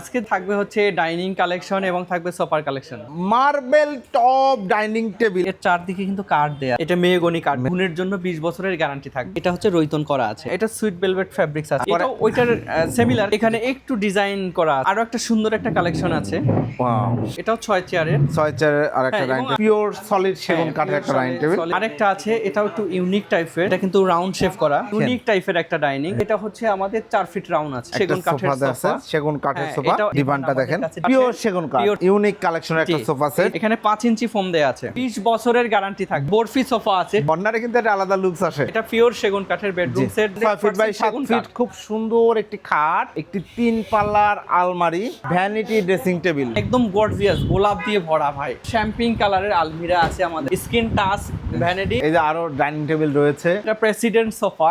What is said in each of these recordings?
আজকে থাকবে হচ্ছে ডাইনিং কালেকশন এবং থাকবে সোফার collection. Marble top dining table. এর চারদিকে কিন্তু কাঠ দেয়া। এটা মেয়েগনি কাঠ। গুণের জন্য 20 বছরের গ্যারান্টি থাকবে। এটা হচ্ছে রৈতন করা আছে। এটা সুইট ভেলভেট ফ্যাব্রিক্স আছে। এটা ওইটার সিমিলার এখানে একটু ডিজাইন করা। আরও একটা সুন্দর একটা কালেকশন আছে। ওয়াও এটাও ছয় চেয়ারের ছয় চেয়ারের আর একটা হ্যাঁ, ডাইনিং পিওর সলিড সেগুন হ্যাঁ, কাঠের একটা ডাইনিং টেবিল। আরেকটা আছে। এটাও একটু ইউনিক টাইপের এটা কিন্তু রাউন্ড শেপ করা। ইউনিক টাইপের একটা ডাইনিং এটা হচ্ছে আমাদের চার ফিট রাউন্ড আছে। সেগুন কাঠের সোফা সেগুন কাঠের হ্যাঁ, সোফা ডিভানটা দেখেন। পিওর সেগুন কাঠ ইউনিক কালেকশনের একটা সোফা সেট এখানে পাঁচ ইঞ্চি ফোম দেয়া আছে। বিশ বছরের গ্যারান্টি থাকবে। বরফি সোফা আছে। বন্যারে কিন্তু একটা আলাদা লুকস আসে। এটা পিওর সেগুন কাঠের বেডরুম সেট ছয় ফিট বাই সাত ফিট খুব সুন্দর একটি খাট একটি তিন পাল্লার আলমারি ভ্যানিটি ড্রেসিং টেবিল একদম গর্জিয়াস গোলাপ দিয়ে ভরা ভাই। শ্যাম্পিং কালারের আলমিরা আছে আমাদের। স্কিন টাচ ভ্যানিটি এই যে আরও ডাইনিং টেবিল রয়েছে। এটা প্রেসিডেন্ট সোফা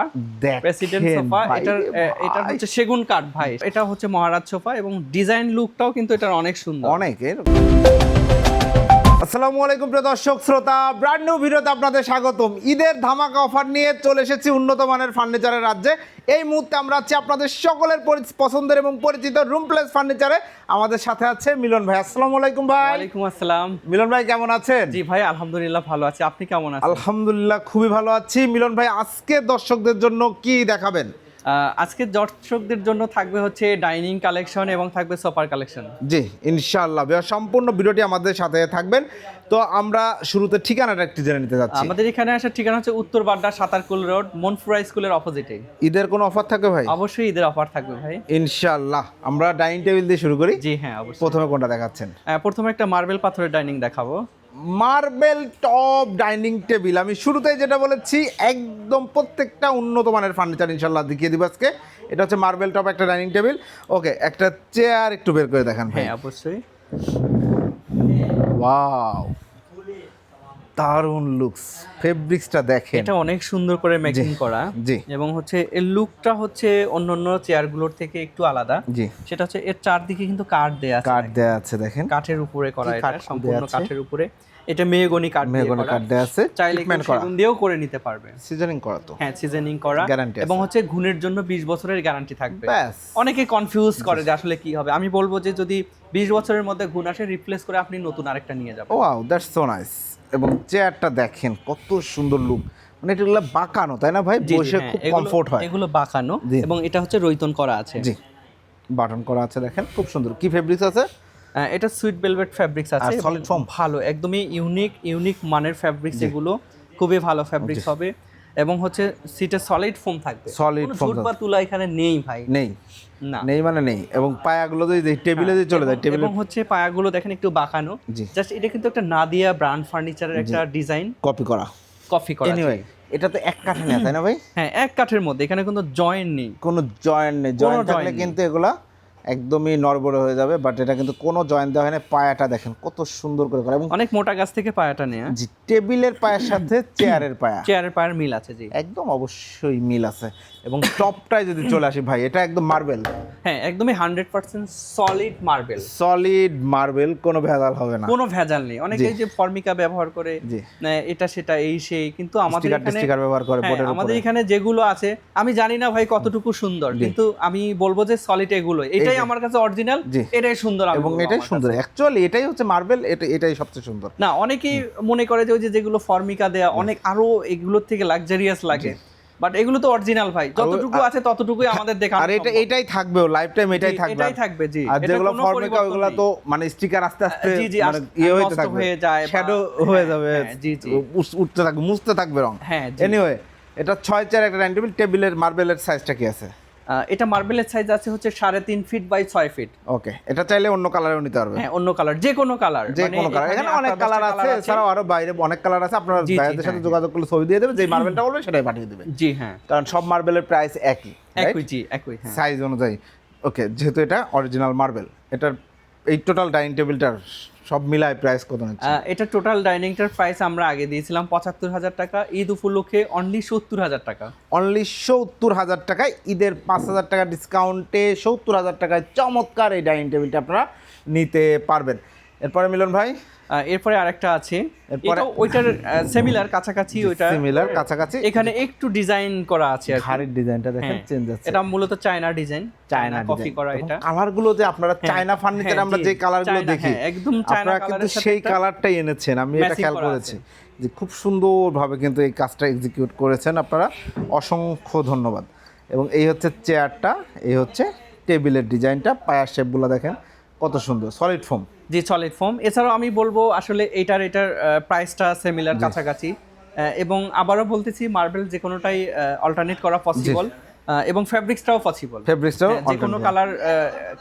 প্রেসিডেন্ট সোফা ভাই এটার রে এ, এটা হচ্ছে সেগুন কাঠ ভাই। এটা হচ্ছে মহারাজ সোফা এবং ডিজাইন লুকটাও কিন্তু এটার অনেক সুন্দর। অনেকের আসসালামু আলাইকুম প্রিয় দর্শক শ্রোতা ব্র্যান্ড নিউ ভিডিওতে আপনাদের স্বাগতম। ঈদের ধামাকা অফার নিয়ে চলে এসেছি উন্নত মানের ফার্নিচারের রাজ্যে। এই মুহূর্তে আমরা আছি আপনাদের সকলের পছন্দের এবং পরিচিত রুম প্লেস ফার্নিচারে আমাদের সাথে আছে মিলন ভাই। আসসালামু আলাইকুম ভাই। ওয়ালাইকুম আসসালাম। মিলন ভাই কেমন আছেন? জি ভাই আলহামদুলিল্লাহ ভালো আছি। আপনি কেমন আছেন? আলহামদুলিল্লাহ খুবই ভালো আছি। মিলন ভাই আজকে দর্শকদের জন্য কি দেখাবেন? আজকে দর্শকদের জন্য থাকবে হচ্ছে ডাইনিং কালেকশন এবং থাকবে সোফার কালেকশন। জি ইনশাআল্লাহ। সম্পূর্ণ ভিডিওটি আমাদের সাথে থাকবেন। তো আমরা শুরুতে ঠিকানাটা একটু জেনে নিতে যাচ্ছি। আমাদের এখানে আসার ঠিকানা হচ্ছে উত্তর বাড্ডা সাতারকুল রোড মনফুরা স্কুলের অপোজিটে। ঈদের কোনো অফার থাকবে ভাই? অবশ্যই ঈদের অফার থাকবে ভাই। ইনশাআল্লাহ। আমরা ডাইনিং টেবিল দিয়ে শুরু করি। জি হ্যাঁ অবশ্যই। প্রথমে কোনটা দেখাচ্ছেন? প্রথমে একটা মার্বেল পাথরের ডাইনিং দেখাবো। Marble top dining table. আমি শুরুতে যেটা বলেছি একদম প্রত্যেকটা উন্নত মানের ফার্নিচার ইনশাল্লাহ দেখিয়ে দিব আজকে। এটা হচ্ছে মার্বেল টপ একটা ডাইনিং টেবিল। ওকে একটা চেয়ার একটু বের করে দেখান হ্যাঁ অবশ্যই। ওয়াও। দারুণ লুকস ফেব্রিক্সটা দেখেন। এটা অনেক সুন্দর করে মেকিং করা। জি। এবং হচ্ছে এর লুকটা হচ্ছে অন্য অন্যান্য চেয়ারগুলোর থেকে একটু আলাদা। জি। সেটা হচ্ছে এর চারদিকে কিন্তু কাঠ দেয়া আছে কাঠ দেয়া আছে দেখেন। কাঠের উপরে করা এটা সম্পূর্ণ কাঠের উপরে। এটা মেহগনি কাঠ মেহগনি করা। কাঠ দেয়া আছে চাইলে সেগুন দিয়েও করে নিতে পারবে। সিজনিং করা তো। হ্যাঁ সিজনিং করা। গ্যারান্টি এবং হচ্ছে ঘুণের জন্য 20 বছরের গ্যারান্টি থাকবে। অনেকে কনফিউজ করে যে আসলে কি হবে। আমি বলব যে যদি 20 বছরের মধ্যে ঘুণ আসে রিপ্লেস করে আপনি নতুন আরেকটা নিয়ে যাবেন। ওয়াও দ্যাটস সো নাইস এবং চেয়ারটা দেখেন কত সুন্দর লুক মানে এগুলো বাঁকানো তাই না ভাই? বসে হ্যাঁ, খুব কমফোর্ট হয়। এগুলো বাঁকানো এবং এটা হচ্ছে রৈতন করা আছে। জি বাটন করা আছে দেখেন খুব সুন্দর। কি ফেব্রিক্স আছে? আহ, এটা সুইট ভেলভেট ফ্যাব্রিক্স আছে সলিড ফর্ম ভালো একদমই ইউনিক ইউনিক মানের ফ্যাব্রিক্স এগুলো খুবই ভালো ফ্যাব্রিক্স হবে। এবং হচ্ছে সিটে সলিড ফোম থাকবে। কোনো foam ঝুট বা তুলা এখানে নেই ভাই। নেই। না। নেই মানে নেই। এবং পায়াগুলো যদি টেবিলে যদি চলে যায় টেবিলে এবং হচ্ছে পায়াগুলো দেখেন একটু বাঁকানো। জাস্ট এটা কিন্তু একটা নাদিয়া ব্র্যান্ড ফার্নিচারের একটা ডিজাইন কপি করা। কফি করা এনিওয়ে এটা তো এক কাঠে নেই তাই না ভাই? হ্যাঁ এক কাঠের মধ্যে। এখানে কিন্তু জয়েন্ট নেই। কোনো জয়েন্ট নেই। জয়েন্ট থাকলে। কিন্তু এগুলা একদমই নড়বড়ে হয়ে যাবে বাট এটা কিন্তু কোনো জয়েন্ট দেওয়া হয় না পায়াটা দেখেন কত সুন্দর করে করা। এবং অনেক মোটা গাছ থেকে পায়াটা নেয়া। জি টেবিলের পায়ের সাথে চেয়ারের পায়া। চেয়ারের পায়ের মিল আছে জি। একদম অবশ্যই মিল আছে। এবং টপটায় যদি চলে আসি ভাই এটা একদম মার্বেল হ্যাঁ একদমই hundred percent solid marble solid marble কোনো ভেজাল হবে না। কোনো ভেজাল নেই। অনেকে যে ফর্মিকা ব্যবহার করে এটা সেটা এই সেই কিন্তু আমাদের এখানে ব্যবহার করে হ্যাঁ, আমাদের এখানে যেগুলো আছে আমি জানি না ভাই কতটুকু সুন্দর কিন্তু আমি বলব যে সলিড এগুলো এটাই আমার কাছে অরিজিনাল এটাই সুন্দর এবং এটাই সুন্দর। অ্যাকচুয়ালি এটাই হচ্ছে মার্বেল এটা এটাই সবচেয়ে সুন্দর। না অনেকেই মনে করে যে ওই যে যেগুলো ফর্মিকা দেয়া অনেক আরও এগুলোর থেকে লাক্সারিয়াস লাগে। বাট এগুলো তো অরিজিনাল ভাই। যতটুকু আছে ততটুকুই আমাদের দেখা আর এটা এটাই থাকবেও লাইফ টাইম এটাই থাকবে। এটাই থাকবে জি। আর যেগুলো ফর্মিকা ওগুলো তো মানে স্টিকার আস্তে আস্তে মানে ইয়ে থাকবে। হয়ে যায় শ্যাডো হয়ে যাবে। হ্যাঁ, জি, জি। উঠতে থাকবে মুছতে থাকবে রং। হ্যাঁ এনিওয়ে এটা ছয় চার একটা ডাইনিং টেবিল টেবিলের মার্বেলের সাইজটা কি আছে? এটা মার্বেলের সাইজ আছে হচ্ছে সাড়ে তিন ফিট বাই ছয় ফিট ওকে এটা চাইলে অন্য কালারেও নিতে পারবে। হ্যাঁ অন্য কালার যে কোনো কালার যে কোনো কালার এখানে অনেক কালার আছে এছাড়াও আরও বাইরে অনেক কালার আছে আপনারা ভাইয়াদের সাথে হ্যাঁ, যোগাযোগ করলে ছবি দিয়ে দেবে যে মার্বেলটা বলবে সেটাই পাঠিয়ে দেবে। জি হ্যাঁ। কারণ সব মার্বেলের প্রাইস একই একই জি একই হ্যাঁ। সাইজ অনুযায়ী। ওকে যেহেতু এটা অরিজিনাল মার্বেল এটার এই টোটাল ডাইনিং টেবিলটার সব মিলায় প্রাইস কত এটা টোটাল ডাইনিংটার প্রাইস আমরা আগে দিয়েছিলাম পঁচাত্তর হাজার টাকা ঈদ উপলক্ষে অনলি সত্তর হাজার টাকা। অনলি সত্তর হাজার টাকায় ঈদের পাঁচ হাজার টাকা ডিসকাউন্টে সত্তর হাজার টাকায় চমৎকার এই ডাইনিং টেবিলটা আপনারা নিতে পারবেন। এরপরে মিলন ভাই এরপরে আরেকটা আছে। এরপরে- ওইটার সিমিলার কাছাকাছি ওইটা। সিমিলার কাছাকাছি। এখানে একটু ডিজাইন করা আছে আর কি। ঘাড়ির ডিজাইনটা দেখেন হ্যাঁ, চেঞ্জ আছে এটা মূলত চায়না ডিজাইন চায়না কপি করা এটা। কালারগুলো যে আপনারা চায়না ফার্নিচার হ্যাঁ, আমরা যে কালারগুলো দেখি হ্যাঁ, একদম চায়না আপনারা কিন্তু সেই কালারটাই এনেছেন আমি এটা খেয়াল করেছি। যে খুব সুন্দরভাবে কিন্তু এই কাজটা এক্সিকিউট করেছেন আপনারা। অসংখ্য ধন্যবাদ। এবং এই হচ্ছে চেয়ারটা এই হচ্ছে টেবিলের ডিজাইনটা পায়ার শেপগুলো দেখেন। কত সুন্দর সলিড ফোম জি সলিড ফোম এছাড়াও আমি বলব আসলে এটার এটার প্রাইসটা সিমিলার কাছাকাছি। এবং আবারও বলতেছি মার্বেল যে কোনোটাই অল্টারনেট করা পসিবল এবং ফ্যাব্রিক্সটাও পসিবল ফেব্রিক্সটাও যে কোনো কালার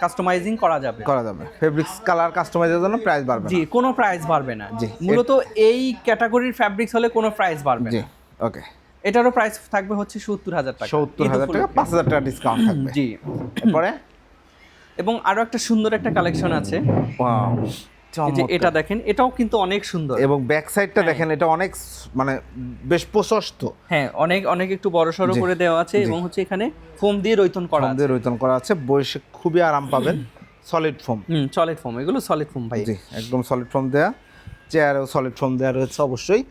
কাস্টমাইজিং করা যাবে। করা যাবে। ফেব্রিক্স কালার কাস্টমাইজের জন্য প্রাইস বাড়বে জি কোনো প্রাইস বাড়বে না। জি। মূলত এই ক্যাটাগরির ফ্যাব্রিক্স হলে কোনো প্রাইস বাড়বে জি না ওকে এটারও প্রাইস থাকবে হচ্ছে সত্তর হাজার টাকা। সত্তর হাজার টাকা। পাঁচ হাজার টাকা ডিসকাউন্ট থাকবে। জি। এরপরে? এবং আরও একটা সুন্দর একটা কালেকশন আছে। যে। এটা দেখেন এটাও কিন্তু অনেক সুন্দর। এবং ব্যাক সাইডটা দেখেন এটা অনেক মানে বেশ প্রশস্ত। হ্যাঁ অনেক অনেক একটু বড় সড়ো করে দেওয়া আছে এবং হচ্ছে এখানে ফোম দিয়ে রৈতন করা আছে দিয়ে রোহিতন করা আছে বয়সে খুবই আরাম পাবেন। সলিড ফোম হুম সলিড ফোম এগুলো সলিড ফোম ভাই। জি একদম সলিড ফোম দেয়া। চেয়ারেও সলিড ফোম দেওয়া রয়েছে অবশ্যই।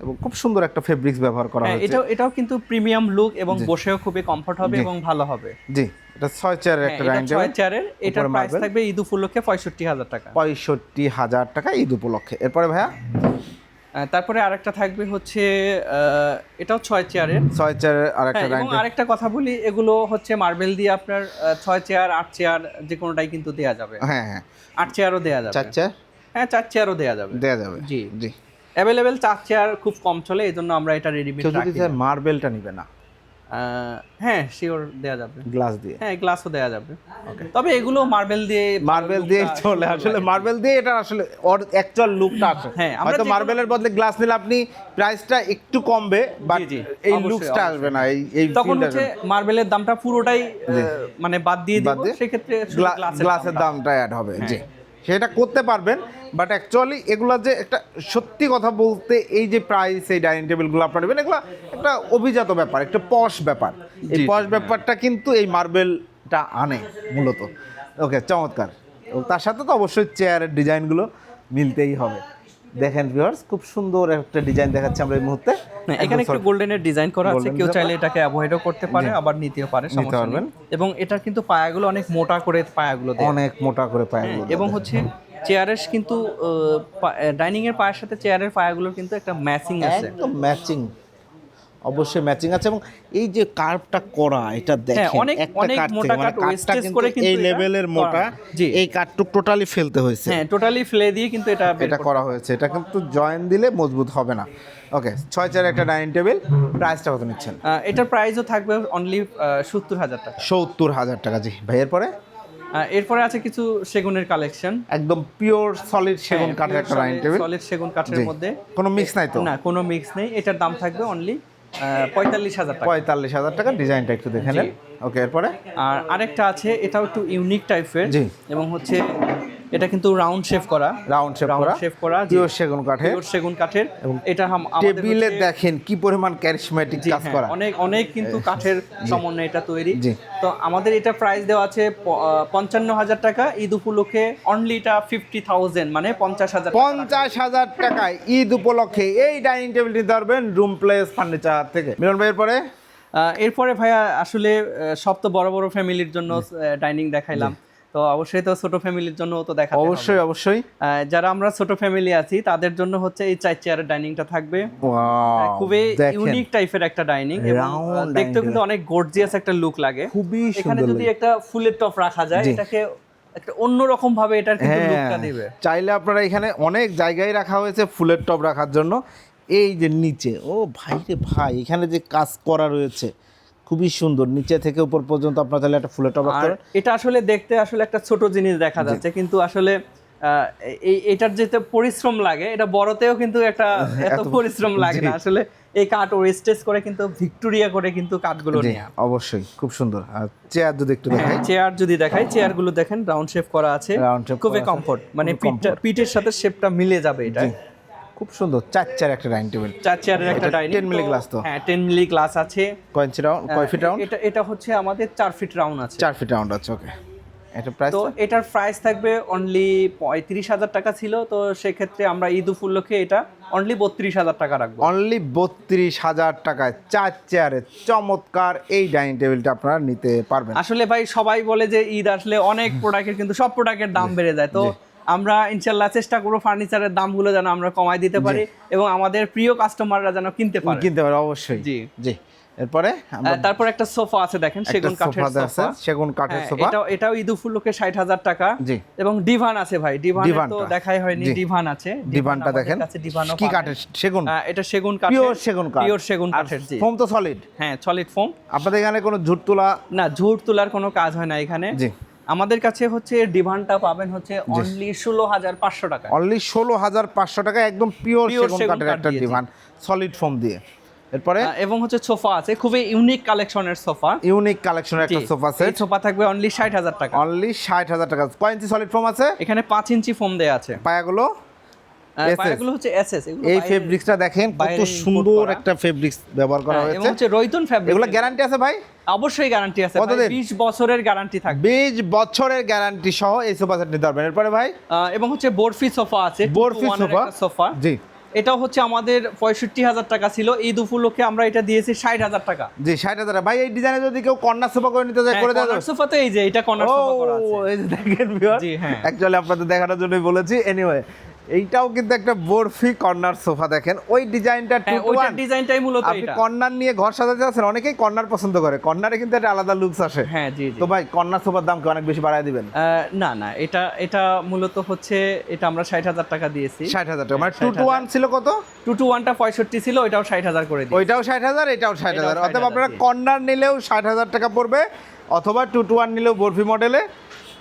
এবং খুব সুন্দর একটা ফেব্রিক্স ব্যবহার করা হ্যাঁ হয়েছে। এটাও এটাও কিন্তু প্রিমিয়াম লুক এবং বসেও খুবই কমফর্ট হবে এবং ভালো হবে। জি। এটা ছয় চেয়ারের একটা ডাইনিং টেবিল চেয়ারের এটার প্রাইস থাকবে ঈদ উপলক্ষে পঁয়ষট্টি হাজার টাকা। পঁয়ষট্টি হাজার টাকা ঈদ উপলক্ষে। এরপরে ভাইয়া? তারপরে আরেকটা থাকবে হচ্ছে এটাও ছয় চেয়ারের। ছয় চেয়ারের আর একটা হ্যাঁ, এবং আরেকটা কথা বলি এগুলো হচ্ছে মার্বেল দিয়ে আপনার ছয় চেয়ার আট চেয়ার যে কোনোটাই কিন্তু দেয়া যাবে। হ্যাঁ হ্যাঁ। আট চেয়ারও দেয়া যাবে। চার চেয়ার? হ্যাঁ চার চেয়ারও দেয়া যাবে। দেওয়া যাবে। জি। জি। অ্যাভেলেবেল চার চেয়ার খুব কম চলে এই জন্য আমরা এটা রেডিমেড রাখি মার্বেলটা নিবে না হ্যাঁ শিওর দেয়া যাবে। গ্লাস দিয়ে। হ্যাঁ গ্লাসও দেয়া যাবে। তবে এগুলো মার্বেল দিয়ে মার্বেল দিয়ে চলে আসলে। মার্বেল দিয়ে এটা আসলে অ্যাকচুয়াল লুকটা আসে। হ্যাঁ, হয়তো মার্বেলের বদলে গ্লাস নিলে আপনি প্রাইসটা একটু কমবে বাট এই লুকসটা আসবে না এই এই তখন হচ্ছে মার্বেলের দামটা পুরোটাই মানে বাদ দিয়ে দিব। সেক্ষেত্রে গ্লাসের গ্লাসের দামটা। অ্যাড হবে জি। সেটা করতে পারবেন বাট অ্যাকচুয়ালি এগুলো যে একটা সত্যি কথা বলতে এই যে প্রাইস এই ডাইনিং টেবিলগুলো আপনারা নেবেন এগুলো একটা অভিজাত ব্যাপার একটা পশ ব্যাপার। এই পশ ব্যাপারটা কিন্তু এই মার্বেলটা আনে মূলত। ওকে চমৎকার। তার সাথে তো অবশ্যই চেয়ারের ডিজাইনগুলো মিলতেই হবে। দেখেন ভিউয়ার্স খুব সুন্দর একটা ডিজাইন দেখাচ্ছে আমরা এই মুহূর্তে। হ্যাঁ, এখানে একটু গোল্ডেনের ডিজাইন করা আছে কেউ চাইলে এটাকে অ্যাভয়েডও করতে পারে আবার নিতেও পারে সমস্যা পারবেন। এবং এটার কিন্তু পায়াগুলো অনেক মোটা করে পায়াগুলো অনেক মোটা করে পায়াগুলো এবং হচ্ছে চেয়ারের কিন্তু ডাইনিং এর পায়ের সাথে চেয়ারের পায়াগুলোর কিন্তু একটা ম্যাচিং আছে। একদম ম্যাচিং অবশ্যই ম্যাচিং আছে এবং এই যে কার্ভটা করা এটা দেখেন হ্যাঁ, অনেক- একটা অনেক মোটা মানে কাঠ কাঠটা করে কিন্তু এই লেভেলের মোটা জি। এই কাঠটুক টোটালি ফেলতে হয়েছে। হ্যাঁ টোটালি ফেলে দিয়ে কিন্তু এটা এটা করা হয়েছে। এটা কিন্তু জয়েন দিলে মজবুত হবে না। ওকে ছয় চার একটা ডাইনিং টেবিল প্রাইসটা কত নিচ্ছেন? এটার প্রাইসও থাকবে অনলি সত্তর হাজার টাকা। সত্তর হাজার টাকা জি। ভাই এরপরে? এরপরে আছে কিছু সেগুনের কালেকশন একদম পিওর সলিড সেগুন কাঠের একটা ডাইনিং টেবিল সলিড সেগুন কাঠের মধ্যে। কোনো মিক্স নাই তো? না কোনো মিক্স নেই। এটার দাম থাকবে অনলি পঁয়তাল্লিশ হাজার টাকা। পঁয়তাল্লিশ হাজার টাকা ডিজাইনটা একটু দেখে নেন। ওকে এরপরে? আর আরেকটা আছে এটাও একটু ইউনিক টাইপের। এবং হচ্ছে এটা কিন্তু রাউন্ড শেপ করা। রাউন্ড শেপ করা। শেপ করা পিওর সেগুন কাঠের। পিওর সেগুন কাঠের। এটা হাম- আমাদের টেবিলে দেখেন কি পরিমাণ ক্যারিসমেটিক কাজ হ্যাঁ, করা। অনেক অনেক কিন্তু কাঠের সমন্বয়ে এটা তৈরি। তো আমাদের এটা প্রাইস দেওয়া আছে পঞ্চান্ন হাজার টাকা। ঈদ উপলক্ষে অনলি এটা ফিফটি থাউজেন্ড মানে পঞ্চাশ হাজার পঞ্চাশ হাজার টাকায় ঈদ উপলক্ষে এই ডাইনিং টেবিল নিতে পারবেন রুম প্লেস ফার্নিচার থেকে। মিলন ভাইয়ের পরে? এরপরে ভাইয়া আসলে সব তো বড় বড় ফ্যামিলির জন্য ডাইনিং দেখাইলাম। তো অবশ্যই তো ছোট ফ্যামিলির জন্য তো দেখা অবশ্যই অবশ্যই। যারা আমরা ছোট ফ্যামিলি আছি তাদের জন্য হচ্ছে এই চার চেয়ারের ডাইনিংটা থাকবে। খুবই ইউনিক টাইপের একটা ডাইনিং এবং দেখতেও কিন্তু অনেক গর্জিয়াস একটা লুক লাগে। খুবই এখানে যদি একটা ফুলের টপ রাখা যায় এটাকে একটা অন্যরকম ভাবে এটার কিন্তু হ্যাঁ লুকটা দিবে। চাইলে আপনারা এখানে অনেক জায়গায় রাখা হয়েছে ফুলের টব রাখার জন্য। এই যে নিচে ও ভাই রে ভাই এখানে যে কাজ করা রয়েছে খুবই সুন্দর। নিচে থেকে উপর পর্যন্ত আপনার তাহলে একটা ফুলের আর এটা আসলে দেখতে আসলে একটা ছোট জিনিস দেখা যাচ্ছে কিন্তু আসলে এই এটার যেতে পরিশ্রম লাগে এটা বড়তেও কিন্তু একটা এত পরিশ্রম লাগে না। আসলে এই কাঠ স্টেজ করে কিন্তু ভিক্টোরিয়া করে কিন্তু কাঠগুলো নেওয়া অবশ্যই খুব সুন্দর। আর চেয়ার যদি একটু দেখাই। চেয়ার যদি দেখাই চেয়ারগুলো দেখেন রাউন্ড শেপ করা আছে। খুবই। কমফোর্ট মানে পিঠের সাথে শেপটা মিলে যাবে এটা। খুব সুন্দর চার চার একটা ডাইনিং টেবিল। চার চেয়ারের একটা ডাইনিং 10 মিলি glass তো? হ্যাঁ 10 মিলি গ্লাস আছে। কয় ইঞ্চি রাউন্ড কয় ফিট রাউন্ড এটা এটা হচ্ছে আমাদের চার ফিট রাউন্ড আছে। চার ফিট রাউন্ড আছে ওকে এটা প্রাইস তো এটার প্রাইস থাকবে অনলি পঁয়ত্রিশ হাজার টাকা ছিল তো সেক্ষেত্রে আমরা ঈদ উপলক্ষে এটা অনলি বত্রিশ হাজার টাকা রাখব। অনলি বত্রিশ হাজার টাকায় চার চেয়ারে চমৎকার এই ডাইনিং টেবিলটা আপনারা নিতে পারবেন। আসলে ভাই সবাই বলে যে ঈদ আসলে অনেক প্রোডাক্টের কিন্তু সব প্রোডাক্টের দাম বেড়ে যায়। তো আমরা ইনশাল্লাহ চেষ্টা করব ফার্নিচারের দামগুলো যেন আমরা কমাই দিতে পারি এবং আমাদের প্রিয় কাস্টমাররা যেন কিনতে পারে। কিনতে পারে অবশ্যই। জি। জি। এরপরে তারপর একটা সোফা আছে দেখেন সেগুন কাঠের সোফা সেগুন কাঠের হ্যাঁ, সোফা। এটাও এটাও ঈদ উপলক্ষে ষাট হাজার টাকা। জি। এবং ডিভান আছে ভাই ডিভান তো দেখাই হয়নি ডিভান আছে। ডিভানটা দেখেন। কি কাঠের? সেগুন। এটা সেগুন কাঠের পিওর সেগুন কাঠ। পিওর সেগুন কাঠের জি। ফোম তো সলিড হ্যাঁ সলিড ফোম আপনাদের এখানে কোনো ঝুট তোলা না ঝুট তোলার কোনো কাজ হয় না এখানে। জি। আমাদের কাছে হচ্ছে ডিভানটা পাবেন হচ্ছে অনলি ষোলো হাজার পাঁচশো টাকা। অনলি ষোলো হাজার পাঁচশো টাকা একদম পিওর পিওর সেগুন কাঠের একটা ডিভান সলিড ফোম দিয়ে। এরপরে? এবং হচ্ছে সোফা আছে খুবই ইউনিক কালেকশনের সোফা। ইউনিক কালেকশনের একটা সোফা সেট সোফা থাকবে অনলি ষাট হাজার টাকা। অনলি ষাট হাজার টাকা। কয় ইঞ্চি সলিড ফোম আছে? এখানে পাঁচ ইঞ্চি ফোম দেয়া আছে। পায়াগুলো? আহ, হচ্ছে এসএস এই ফেব্রিক্সটা দেখেন কত সুন্দর একটা ফেব্রিক্স ব্যবহার করা এবং হচ্ছে রয়তন ফ্যাব্রিক এগুলো। গ্যারান্টি আছে ভাই? অবশ্যই গ্যারান্টি আছে কতদিন? বিশ বছরের গ্যারান্টি থাকবে। বিশ বছরের গ্যারান্টি সহ এই সোফা সেট নিতে পারবেন এরপরে ভাই? এবং হচ্ছে বরফি সোফা আছে বরফি সোফা সোফা জি। এটাও হচ্ছে আমাদের পঁয়ষট্টি হাজার টাকা ছিল ঈদ উপলক্ষে আমরা এটা দিয়েছি ষাট হাজার টাকা। জি ষাট হাজার। ভাই এই ডিজাইনে যদি কেউ কর্নার সোফা করে নিতে চায় করে দেওয়া? সোফা তো এই যে এটা কর্নার সোফা করা আছে। এই যে দেখেন ভিউয়ার জি, হ্যাঁ। অ্যাকচুয়ালি আপনাদের দেখানোর জন্যই বলেছি। এনিওয়ে এইটাও কিন্তু একটা বরফি কর্নার সোফা দেখেন। ওই ডিজাইনটা টু হ্যাঁ টু ওইটার ডিজাইনটাই মূলত আপনি কর্নার নিয়ে ঘর সাজাতে আছেন অনেকেই কর্নার পছন্দ করে। কর্নারে কিন্তু একটা আলাদা লুকস আসে। হ্যাঁ জি জি। তো ভাই কর্নার সোফার দাম কি অনেক বেশি বাড়ায় দিবেন? না না এটা এটা মূলত হচ্ছে এটা আমরা ষাট হাজার টাকা দিয়েছি। ষাট হাজার টাকা। মানে টু টু ওয়ান ছিল কত? টু টু ওয়ানটা পঁয়ষট্টি ছিল ওইটাও ষাট হাজার করে দিই ওইটাও ষাট হাজার এটাও ষাট হাজার। 60,000 অথবা আপনারা কর্নার নিলেও ষাট হাজার টাকা পড়বে অথবা টু টু ওয়ান নিলেও বরফি মডেলে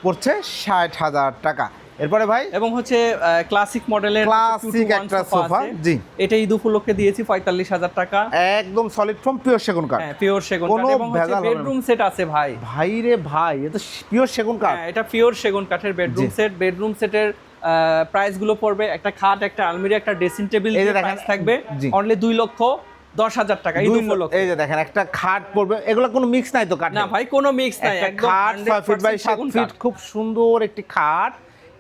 পড়ছে ষাট হাজার টাকা। এরপরে ভাই? এবং হচ্ছে ক্লাসিক মডেলের Classic একটা সোফা, জি। এটা ঈদ উপলক্ষে দিয়েছি পঁয়তাল্লিশ হাজার টাকা। একদম সলিড ফ্রম পিওর সেগুন কাঠ। হ্যাঁ পিওর সেগুন কাঠ। এবং হচ্ছে বেডরুম সেট আছে ভাই। ভাই রে ভাই এ তো পিওর সেগুন কাঠ। হ্যাঁ এটা পিওর সেগুন কাঠের বেডরুম। সেট বেডরুম সেটের প্রাইসগুলো পড়বে একটা খাট একটা আলমিরা একটা ড্রেসিং টেবিল এই প্রাইস থাকবে অনলি দুই লক্ষ দশ হাজার টাকা লো- উপলক্ষে এই যে দেখেন একটা খাট পড়বে। এগুলো কোনো মিক্স নাই তো কাঠ না ভাই কোনো মিক্স নাই একটা খাট ছয় ফিট বাই সাত ফিট খুব সুন্দর একটি খাট।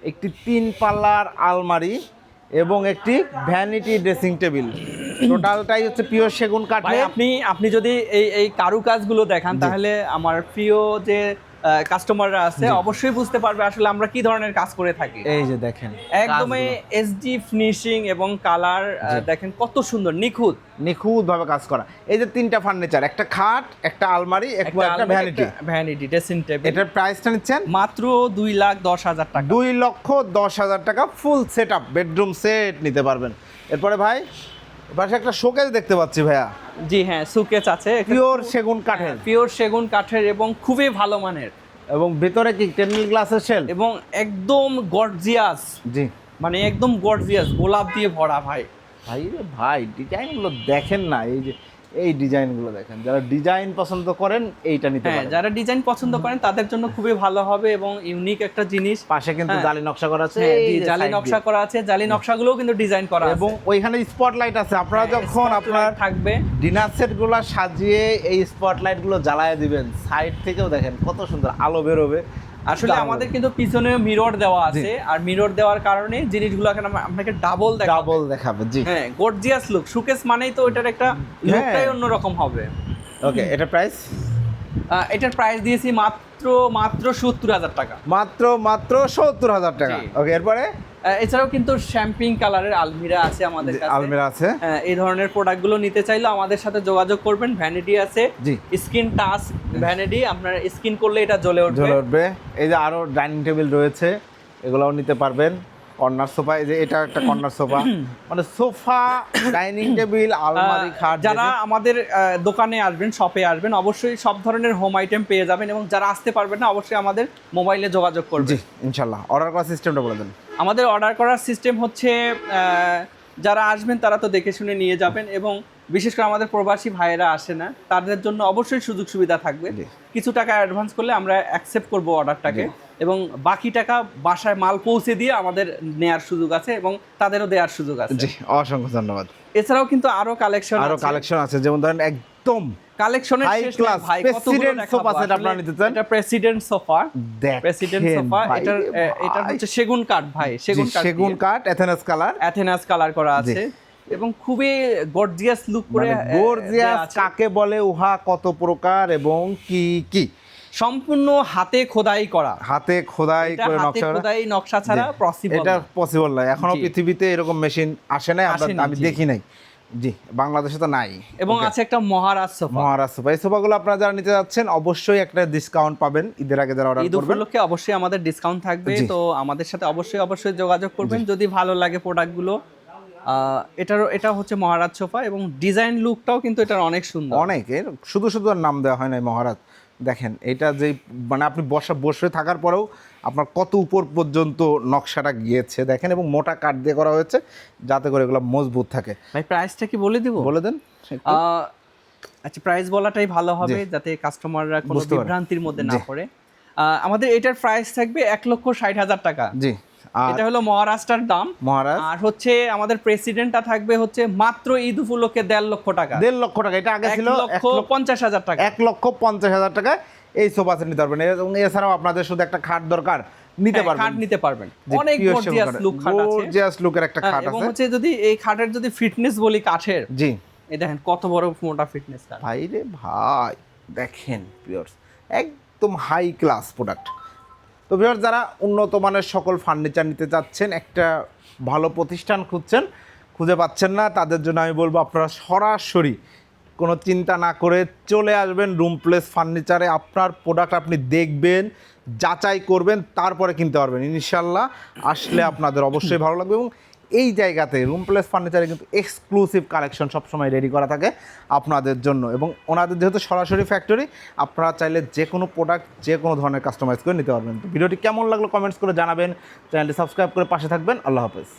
একটি তিন পাল্লার আলমারি এবং একটি ভ্যানিটি ড্রেসিং টেবিল টোটালটাই হচ্ছে পিওর সেগুন কাঠে আপনি আপনি যদি এই এই কারুকাজগুলো দেখান তাহলে আমার প্রিয় যে কাস্টমাররা আছে অবশ্যই বুঝতে পারবে আসলে আমরা কি ধরনের কাজ করে থাকি। এই যে দেখেন একদমই এসডি ফিনিশিং এবং কালার দেখেন কত সুন্দর নিখুঁত। নিখুঁত ভাবে কাজ করা। এই যে তিনটা ফার্নিচার একটা খাট একটা আলমারি একটা ভ্যানিটি ভ্যানিটি ড্রেসিং টেবিল এটার প্রাইসটা নিচ্ছেন? মাত্র দুই লাখ দশ হাজার টাকা। দুই লক্ষ দশ হাজার টাকা full set up bedroom set নিতে পারবেন। এরপরে ভাই? পাশে একটা শোকেজ দেখতে পাচ্ছি ভাইয়া। জি হ্যাঁ শোকেজ আছে। পিওর সেগুন কাঠের। পিওর সেগুন কাঠের এবং খুবই ভালো মানের। এবং ভিতরে কি টেবিল গ্লাসের শেল এবং একদম গর্জিয়াস জি। মানে একদম গর্জিয়াস গোলাপ দিয়ে ভরা ভাই। ভাই ভাই ডিজাইনগুলো দেখেন না এই যে এই ডিজাইনগুলো দেখেন। যারা ডিজাইন পছন্দ করেন এইটা নিতে হ্যাঁ পারেন। যারা ডিজাইন পছন্দ করেন তাদের জন্য খুবই ভালো হবে এবং ইউনিক একটা জিনিস। পাশে কিন্তু হ্যাঁ। জালি নকশা করা আছে হ্যাঁ, জালি নকশা করা আছে জালি নকশাগুলোও কিন্তু ডিজাইন করা আছে। এবং ওইখানে স্পটলাইট আছে। আপনারা যখন আপনার থাকবে। ডিনার সেটগুলো সাজিয়ে এই স্পটলাইটগুলো জ্বালায় দিবেন সাইড থেকেও দেখেন কত সুন্দর আলো বেরোবে। আসলে আমাদের কিন্তু পিছনে মিরর দেওয়া আছে। আর মিরর দেওয়ার কারণে জিনিসগুলো এখন আপনাকে ডাবল দেখাবো। ডাবল দেখাবে জি। হ্যাঁ গর্জিয়াস লুক সুকেস মানেই তো এটার একটা লুকটাই অন্যরকম হবে। ওকে এটা প্রাইস এটার প্রাইস দিয়েছি মাত্র মাত্র সত্তর হাজার টাকা। মাত্র মাত্র সত্তর হাজার টাকা। ওকে এরপরে? এছাড়াও কিন্তু শ্যাম্পিং কালারের আলমিরা আছে আমাদের কাছে। আলমিরা আছে। হ্যাঁ, এই ধরনের প্রোডাক্টগুলো নিতে চাইলে আমাদের সাথে যোগাযোগ করবেন। ভ্যানিটি আছে। জি। স্ক্রিন টাচ ভ্যানিটি আপনার স্কিন করলে এটা জ্বলে উঠবে। জ্বলে উঠবে। এই যে আরও ডাইনিং টেবিল রয়েছে এগুলোও নিতে পারবেন। কর্নার সোফা এই যে এটা একটা কর্নার সোফা। মানে সোফা ডাইনিং টেবিল আলমারি খাট যারা আমাদের দোকানে আসবেন শপে আসবেন অবশ্যই সব ধরনের হোম আইটেম পেয়ে যাবেন এবং যারা আসতে পারবেন না অবশ্যই আমাদের মোবাইলে যোগাযোগ জি করবেন ইনশাল্লাহ। অর্ডার করার সিস্টেমটা বলে দেন। আমাদের অর্ডার করার সিস্টেম হচ্ছে যারা আসবেন তারা তো দেখে শুনে নিয়ে যাবেন এবং বিশেষ করে আমাদের প্রবাসী ভাইয়েরা আসে না তাদের জন্য অবশ্যই সুযোগ সুবিধা থাকবে। কিছু টাকা অ্যাডভান্স করলে আমরা অ্যাকসেপ্ট করব অর্ডারটাকে এবং বাকি টাকা বাসায় মাল পৌঁছে দিয়ে আমাদের নেয়ার সুযোগ আছে এবং তাদেরও দেওয়ার সুযোগ আছে। জি অসংখ্য ধন্যবাদ। এছাড়াও কিন্তু আরও কালেকশন আরও কালেকশন আছে যেমন ধরেন একদম কালেকশনের শেষ নাই ভাই sofa set আসলে। আপনারা নিতে চান? এটা প্রেসিডেন্ট সোফা প্রেসিডেন্ট সোফা ভাই এটার রে এ, এটা হচ্ছে সেগুন কাঠ ভাই সেগুন কাঠ সেগুন কাঠ এথেনাস কালার অ্যাথেনাস কালার করা আছে। এবং খুবই গর্জিয়াস লুক করে মানে গর্জিয়াস কাকে বলে উহা কত প্রকার এবং কি কি? সম্পূর্ণ হাতে খোদাই করা। হাতে খোদাই করে নকশা। খোদাই নকশা ছাড়া পসিবল এটা পসিবল নয়। এখনও পৃথিবীতে এরকম মেশিন আসে নাই আমরা আমি। দেখি নাই। জি বাংলাদেশে তো নাই। এবং আছে একটা মহারাজ সোফা। মহারাজ সোফা। এই সোফাগুলো আপনারা যারা নিতে যাচ্ছেন অবশ্যই একটা ডিসকাউন্ট পাবেন। ঈদের আগে যারা অর্ডার ঈদ করবেন। উপলক্ষে অবশ্যই আমাদের ডিসকাউন্ট থাকবে। তো আমাদের সাথে অবশ্যই অবশ্যই যোগাযোগ করবেন। যদি ভালো লাগে প্রোডাক্টগুলো এটারও এটা হচ্ছে মহারাজ সোফা এবং ডিজাইন লুকটাও কিন্তু এটার অনেক সুন্দর। অনেক। শুধু শুধু নাম দেওয়া হয় নাই মহারাজ। দেখেন এটা যে মানে আপনি বসা বসে থাকার পরেও আপনার কত উপর পর্যন্ত নকশাটা গিয়েছে দেখেন এবং মোটা কাঠ দিয়ে করা হয়েছে যাতে করে এগুলো মজবুত থাকে। ভাই প্রাইসটা কি বলে দিব? বলে দেন। আচ্ছা প্রাইস বলাটাই ভালো হবে যাতে কাস্টমাররা কোনো বিভ্রান্তির মধ্যে না। পড়ে। আমাদের এটার প্রাইস থাকবে এক লক্ষ ষাট হাজার টাকা। জি। এটা হলো মহারাষ্ট্রের দাম। মহারাজ আর হচ্ছে আমাদের প্রেসিডেন্টটা থাকবে হচ্ছে মাত্র ঈদ উপলক্ষে দেড় লক্ষ টাকা। দেড় লক্ষ টাকা। এটা আগে ছিল লক্ষ পঞ্চাশ হাজার টাকা। এক লক্ষ পঞ্চাশ হাজার টাকা। এই সোফা সেট নিতে পারবেন। এবং এছাড়াও আপনাদের শুধু একটা খাট দরকার নিতে হ্যাঁ, পারবেন। খাট নিতে পারবেন। অনেক গর্জিয়াস লুক খাট আছে। গর্জিয়াস লুকের একটা হ্যাঁ, খাট এবং হচ্ছে যদি এই খাটের যদি ফিটনেস বলি কাঠের জি। এই দেখেন কত বড় মোটা ফিটনেস কাঠ ভাই রে ভাই দেখেন পিওর্স একদম হাই ক্লাস প্রোডাক্ট তো ভিউয়ার যারা উন্নত মানের সকল ফার্নিচার নিতে চাচ্ছেন, একটা ভালো প্রতিষ্ঠান খুঁজছেন, খুঁজে পাচ্ছেন না, তাদের জন্য আমি বলব আপনারা সরাসরি কোনো চিন্তা না করে চলে আসবেন রুম প্লেস ফার্নিচারে আপনার প্রোডাক্ট আপনি দেখবেন, যাচাই করবেন, তারপরে কিনতে পারবেন। ইনশাল্লাহ আসলে আপনাদের অবশ্যই ভালো লাগবে এবং এই জায়গাতে রুম প্লেস ফার্নিচারে কিন্তু এক্সক্লুসিভ কালেকশন সবসময় রেডি করা থাকে আপনাদের জন্য। এবং ওনাদের যেহেতু সরাসরি ফ্যাক্টরি আপনারা চাইলে যে কোনো প্রোডাক্ট যে কোনো ধরনের কাস্টমাইজ করে নিতে পারবেন। ভিডিওটি কেমন লাগল কমেন্টস করে জানাবেন। চ্যানেলটি সাবস্ক্রাইব করে পাশে থাকবেন। আল্লাহ হাফেজ।